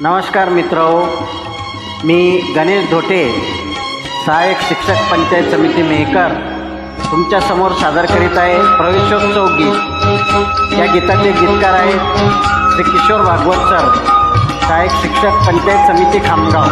नमस्कार मित्र हो. मी गणेश धोटे सहाय्यक शिक्षक पंचायत समिती मेहकर. तुमच्यासमोर सादर करीत आहे प्रवेशोत्सव गीत. या गीताचे गीतकार आहेत श्री किशोर भागवत सर सहाय्यक शिक्षक पंचायत समिती खामगाव.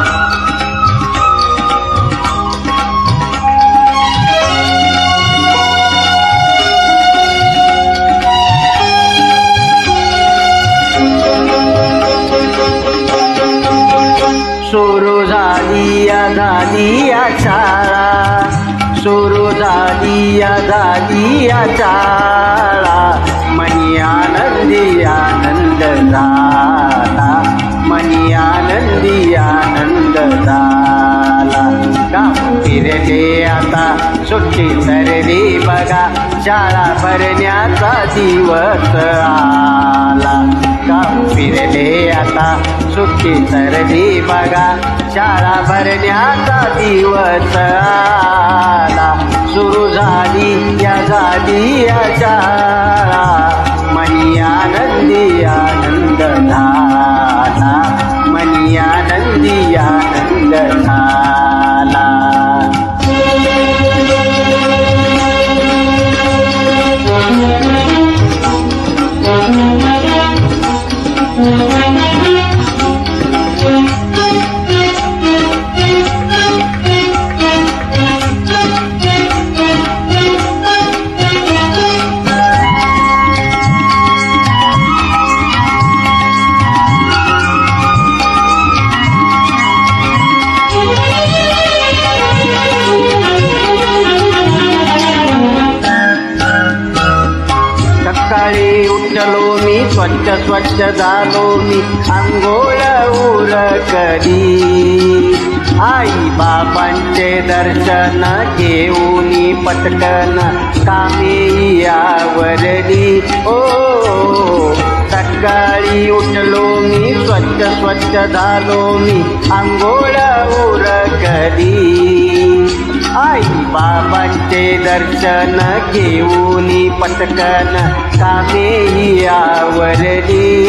या झाली शाळा. सुरू झाली या झाली या शाळा. मनी आनंदी आनंद झाला. मनी आनंदी आनंद झाला. का फिरले आता सुट्टी सरली बघा. शाळा भरण्याचा दिवस आला. का फिरले आता सुट्टी सरली बघा. शाळा भरण्याचा दिवस आला. सुरू झाली या झाली या शाळा. मनी आनंदी स्वच्छ स्वच्छ झालो मी आंघोळ उर करी आई बाबांचे दर्शन घेऊन पटकन कामे यावरली ओ सकाळी उठलो मी स्वच्छ स्वच्छ झालो मी आंघोळ उर करी आई बाबांचे दर्शन घेऊन पटकन कामेही आवरली.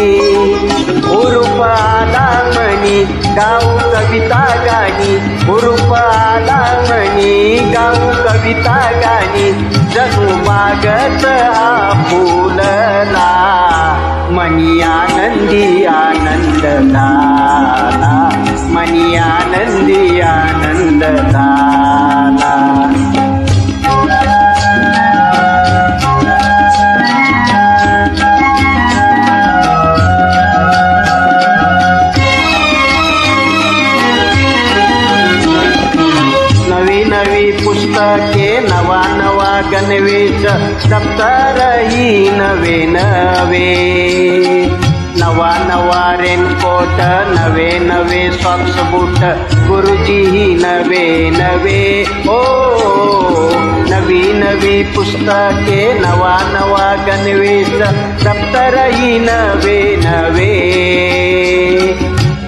उरूप आला म्हणी गाऊ कविता गाणी. उरूप आला म्हणी गाऊ कविता गाणी. जणू मागत आपुलला फुलला मनी आनंदी आनंद मनी आनंदी आनंद पुस्तके नवा नवा गणवेश दप्तरही नवे नवे नवा नवा रेनकोट नवे नवे सॉक्स बूट गुरुजीही नवे नवे ओ नवी नवी पुस्तके नवा नवा गणवेश दप्तरही नवे नवे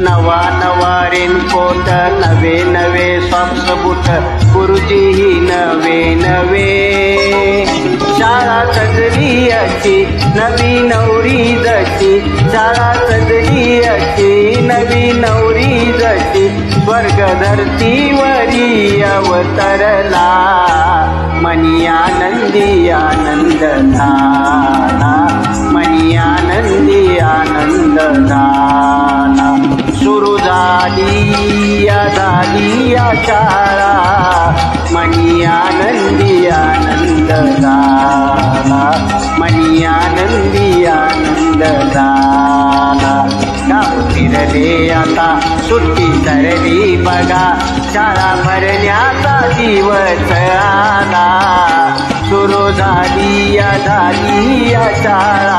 नवा नवा रेनकोट नवे नवे सॉक्स गुरुजीही नवे नवे. शाळा सजली अशी नवी नवरी जशी. शाळा सजली अशी नवी नवरी जशी. स्वर्ग धरतीवरी अवतरला मनी आनंदी आनंद झाला. मनी आनंदी आनंद झाला. सुरू झाली शाळा मनी आनंदी आनंद झाला मनी आनंदी आनंद झाला गाव फिरले आता सुट्टी सरली बघा शाळा भरण्याचा दिवस आला. सुरू झाली या झाली या शाळा